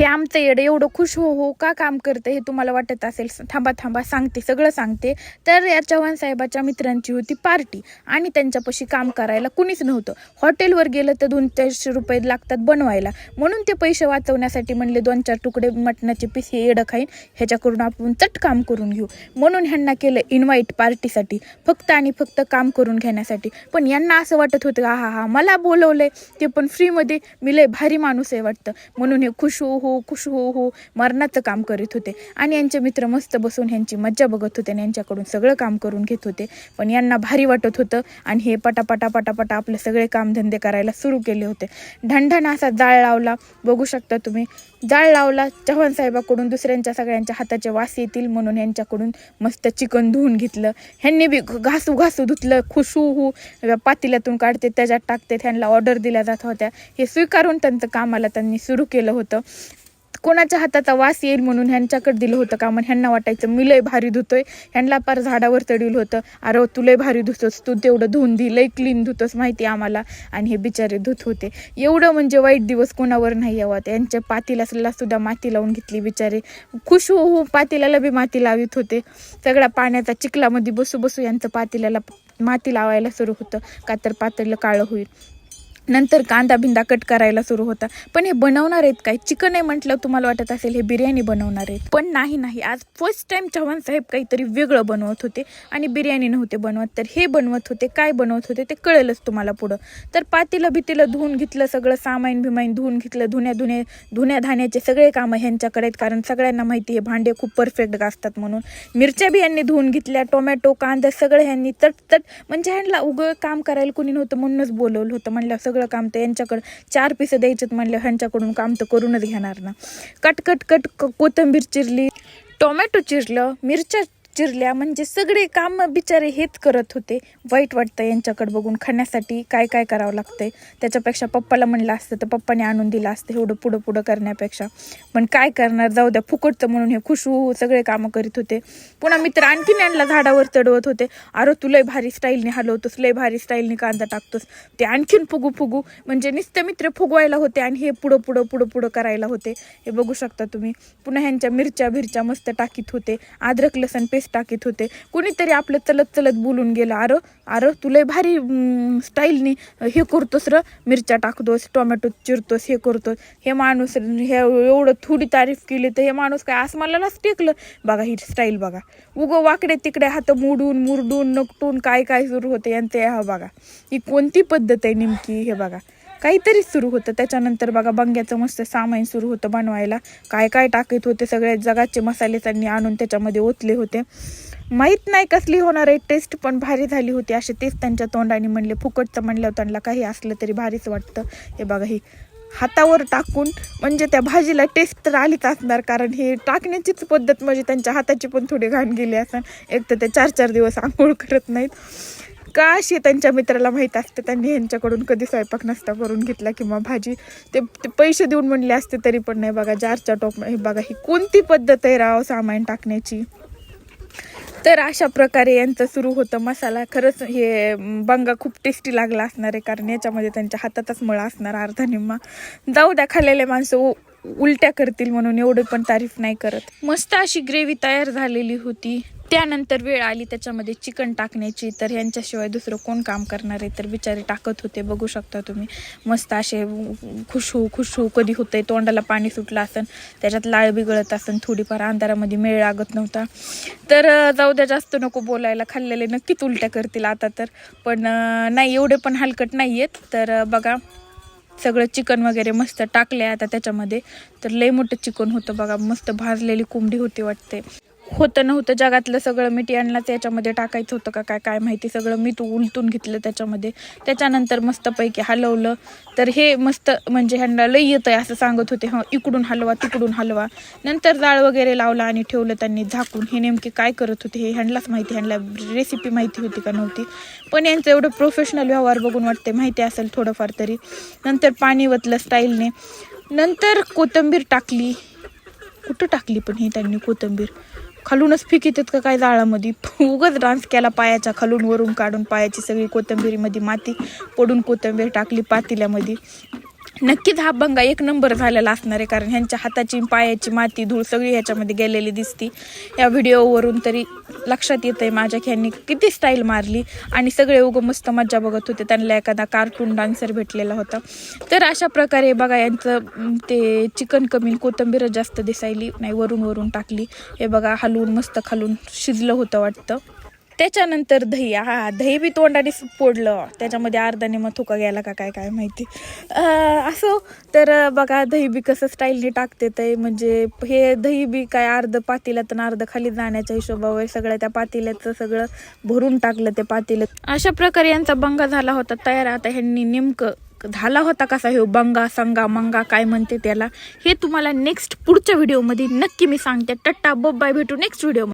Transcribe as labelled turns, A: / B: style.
A: हे आमचं येडं एवढं खुश हो हो का काम करतं हे तुम्हाला वाटत असेल? थांबा थांबा सांगते सगळं सांगते. तर या चव्हाण साहेबाच्या मित्रांची होती पार्टी आणि त्यांच्यापाशी काम करायला कुणीच नव्हतं. हॉटेलवर गेलं तर दोन चारशे रुपये लागतात बनवायला. म्हणून ते पैसे वाचवण्यासाठी म्हणले दोन चार तुकडे मटणाचे पीस हे येडं खाईन ह्याच्याकडून आपण चट काम करून घेऊ. म्हणून ह्यांना केलं इन्व्हाइट पार्टीसाठी फक्त आणि फक्त काम करून घेण्यासाठी. पण यांना असं वाटत होतं हा हा हा मला आहे ते पण फ्रीमध्ये मी लय भारी माणूस आहे वाटतं. म्हणून हे खुश हो हो खुश हो हो मरणाचं काम करीत होते. आणि यांचे मित्र मस्त बसून ह्यांची मज्जा बघत होते आणि यांच्याकडून सगळं काम करून घेत होते. पण यांना भारी वाटत होतं आणि हे पटापटा पटापटा आपले सगळे कामधंदे करायला सुरू केले होते. ढणढण असा जाळ लावला बघू शकता तुम्ही. जाळ लावला चव्हाण साहेबाकडून दुसऱ्यांच्या सगळ्यांच्या हाताचे वास येतील म्हणून यांच्याकडून मस्त चिकन धुवून घेतलं. ह्यांनी बी घासू घासू धुतलं खुशू हू पातेल्यातून काढते त्याच्यात टाकते त्यांना ऑर्डर दिल्या जात होत्या. हे स्वीकारून त्यांचं कामाला त्यांनी सुरू केलं होतं. कोणाच्या हाताचा वास येईल म्हणून ह्यांच्याकडे दिलं होतं का मग ह्यांना वाटायचं मी लय भारी धुतोय. ह्यांना पार झाडावर चढवलं होतं. अरे तू लय भारी धुतोस. तू तेवढं धुवून दे. लय क्लीन धुतोस माहिती आम्हाला. आणि हे बिचारे धुत होते. एवढं म्हणजे वाईट दिवस कोणावर नाही यावा. यांच्या पातीला सुद्धा माती लावून घेतली बिचारे. खुश हो हो पातेल्याला बी माती लावित होते. सगळ्या पाण्याचा चिखलामध्ये बसू बसू यांचं पातेल्याला माती लावायला सुरू होतं. का तर पातेलं काळं होईल. नंतर कांदा बिंदा कट करायला सुरू होता. पण हे बनवणार आहेत काय? चिकन आहे म्हटलं तुम्हाला वाटत असेल हे बिर्याणी बनवणार आहेत. पण नाही नाही. आज फर्स्ट टाइम चव्हाण साहेब काहीतरी वेगळं बनवत होते आणि बिर्याणी नव्हते बनवत. तर हे बनवत होते काय बनवत होते ते कळेलच तुम्हाला पुढं. तर पातीला भीतीला धुवून घेतलं सगळं सामाईन बिमाईन धुवून घेतलं धुण्या धुणे धुण्या धाण्याचे सगळे कामं ह्यांच्याकडे आहेत. कारण सगळ्यांना माहिती आहे भांडे खूप परफेक्ट गाजतात म्हणून. मिरच्या बी यांनी धुवून घेतल्या टोमॅटो कांदा सगळं ह्यांनी तट म्हणजे ह्यांना उगं काम करायला कुणी नव्हतं म्हणूनच बोलवलं होतं. म्हणलं सगळं काम तर यांच्याकडं चार पिसं द्यायचेत म्हणलं ह्यांच्याकडून काम तर करूनच घेणार ना. कट कट कट कोथंबीर कोथिंबीर चिरली टोमॅटो चिरलं मिरच्या चिरल्या म्हणजे सगळे काम बिचारे हेच करत होते. वाईट वाटतं यांच्याकडे बघून खाण्यासाठी काय काय करावं लागतंय. त्याच्यापेक्षा पप्पाला म्हणलं असतं तर पप्पाने आणून दिलं असतं एवढं पुढं पुढं करण्यापेक्षा. पण काय करणार? जाऊ द्या फुकटचं म्हणून हे खुशू सगळे कामं करीत होते. पुन्हा मित्र आणखीन यांना झाडावर चढवत होते. अरे तू लय भारी स्टाईलने हलवतोस लय भारी स्टाईलने कांदा टाकतोस. ते आणखीन फुगू फुगू म्हणजे नुसतं मित्र फुगवायला होते आणि हे पुढं पुढं पुढं पुढं करायला होते. हे बघू शकता तुम्ही. पुन्हा ह्यांच्या मिरच्या बिरच्या मस्त टाकीत होते. अद्रक लसण पेस्ट टाकीत होते. कुणीतरी आपलं चलत चलत बोलून गेलं अरे अरे तुला भारी स्टाईलनी हे करतोस र मिरच्या टाकतोस टोमॅटो चिरतोस हे करतोस. हे माणूस हे एवढं थोडी तारीफ केली तर हे माणूस काय आसमानालाच टेकलं? बघा ही स्टाईल बघा. उगं वाकडे तिकडे हात मोडून मुरडून नकटून काय काय सुरू होते यांचं हा बघा. ही कोणती पद्धत आहे नेमकी हे बघा. काहीतरी सुरू होतं. त्याच्यानंतर बघा बंग्याचं मस्त सामान सुरू होतं बनवायला. काय काय टाकत होते सगळ्या जगाचे मसाले त्यांनी आणून त्याच्यामध्ये ओतले होते. माहीत नाही कसली होणार आहे टेस्ट पण भारी झाली होती. असे तेच त्यांच्या तोंडाने म्हणले. फुकटचं म्हणलं त्यांना काही असलं तरी भारीच वाटतं. हे बघा ही हातावर टाकून म्हणजे त्या भाजीला टेस्ट तर आलीच असणार. कारण हे टाकण्याचीच पद्धत म्हणजे त्यांच्या हाताची पण थोडी घाण गेली असणार एक तर ते चार चार दिवस आंघोळ करत नाहीत. का त्यांच्या मित्राला माहीत असतं? त्यांनी ह्यांच्याकडून कधी स्वयंपाक नसता करून घेतला किंवा भाजी? ते ते पैसे देऊन म्हणले असते तरी पण नाही बघा जारच्या टोप हे बघा ही कोणती पद्धत आहे राव सामान टाकण्याची? तर अशा प्रकारे यांचं सुरू होतं मसाला. खरंच हे बंगा खूप टेस्टी लागला असणार आहे कारण याच्यामध्ये त्यांच्या हातातच मळा असणार अर्धा निम्मा. जाऊ द्या खाल्लेले माणसं उलट्या करतील म्हणून एवढे पण तारीफ नाही करत. मस्त अशी ग्रेव्ही तयार झालेली होती. त्यानंतर वेळ आली त्याच्यामध्ये चिकन टाकण्याची. तर ह्यांच्याशिवाय दुसरं कोण काम करणार आहे? तर बिचारे टाकत होते बघू शकता तुम्ही. मस्त असे खुशू खुशू कधी होतंय तोंडाला पाणी सुटलं असन त्याच्यात लाळ बिघडत असन थोडीफार अंधारामध्ये मेळ लागत नव्हता. तर जाऊ द्या जास्त नको बोलायला. खाल्लेले नक्कीच उलट्या करतील आता तर. पण नाही एवढे पण हलकट नाही आहेत तर बघा सगळं चिकन वगैरे मस्त टाकले आता त्याच्यामध्ये. तर लय मोठं चिकन होतं बघा मस्त भाजलेली कोंबडी होती वाटते. होतं नव्हतं जगातलं सगळं. मीठ यांनाच याच्यामध्ये टाकायचं होतं का काय काय माहिती सगळं. मीठ उलटून घेतलं त्याच्यामध्ये. त्याच्यानंतर मस्तपैकी हलवलं. तर हे मस्त म्हणजे ह्यांना लई येतं आहे असं सांगत होते. हां इकडून हलवा तिकडून हलवा. नंतर जाळ वगैरे लावला आणि ठेवलं त्यांनी झाकून. हे नेमके काय करत होते हे ह्यांनाच माहिती ह्यांना रेसिपी माहिती होती का नव्हती. पण यांचं एवढं प्रोफेशनल व्यवहार बघून वाटते माहिती असेल थोडंफार तरी. नंतर पाणी वतलं स्टाईलने नंतर कोथिंबीर टाकली. कुठं टाकली पण हे त्यांनी कोथिंबीर? खालूनच फिकितात का काय जाळामध्ये उगाच डान्स केला पायाच्या खालून वरून काढून पायाची सगळी कोथिंबीरीमध्ये माती पडून कोथिंबीर टाकली पातेल्यामध्ये. नक्कीच हा बंगा एक नंबर झालेला असणार आहे कारण ह्यांच्या हाताची पायाची माती धूळ सगळी ह्याच्यामध्ये गेलेली दिसती. या व्हिडिओवरून तरी लक्षात येत आहे माझ्या की ह्यांनी किती स्टाईल मारली आणि सगळे उगं मस्त मज्जा बघत होते. त्यांना एखादा कार्टून डान्सर भेटलेला होता. तर अशा प्रकारे बघा यांचं ते चिकन कमी कोथिंबीर जास्त दिसायली नाही वरून वरून टाकली. हे बघा हलवून मस्त खालून शिजलं होतं वाटतं. त्याच्यानंतर दही. हा दही बी तोंडाने फोडलं. त्याच्यामध्ये अर्धा निमा थुका गेला का काय काय माहिती. असो. तर बघा दही बी कसं स्टाईलने टाकते ते. म्हणजे हे दही बी काय अर्ध पातेल्यात आणि अर्ध खाली जाण्याच्या हिशोबावर सगळं त्या पातेल्याचं सगळं भरून टाकलं ते पातेल्यात. अशा प्रकारे यांचा बंगा झाला होता तयार. आता ह्यांनी नेमकं झाला होता कसा हे बंगा संगा मंगा काय म्हणते त्याला हे तुम्हाला नेक्स्ट पुढच्या व्हिडिओमध्ये नक्की मी सांगते. टट्टा बब्बाय भेटू नेक्स्ट व्हिडिओ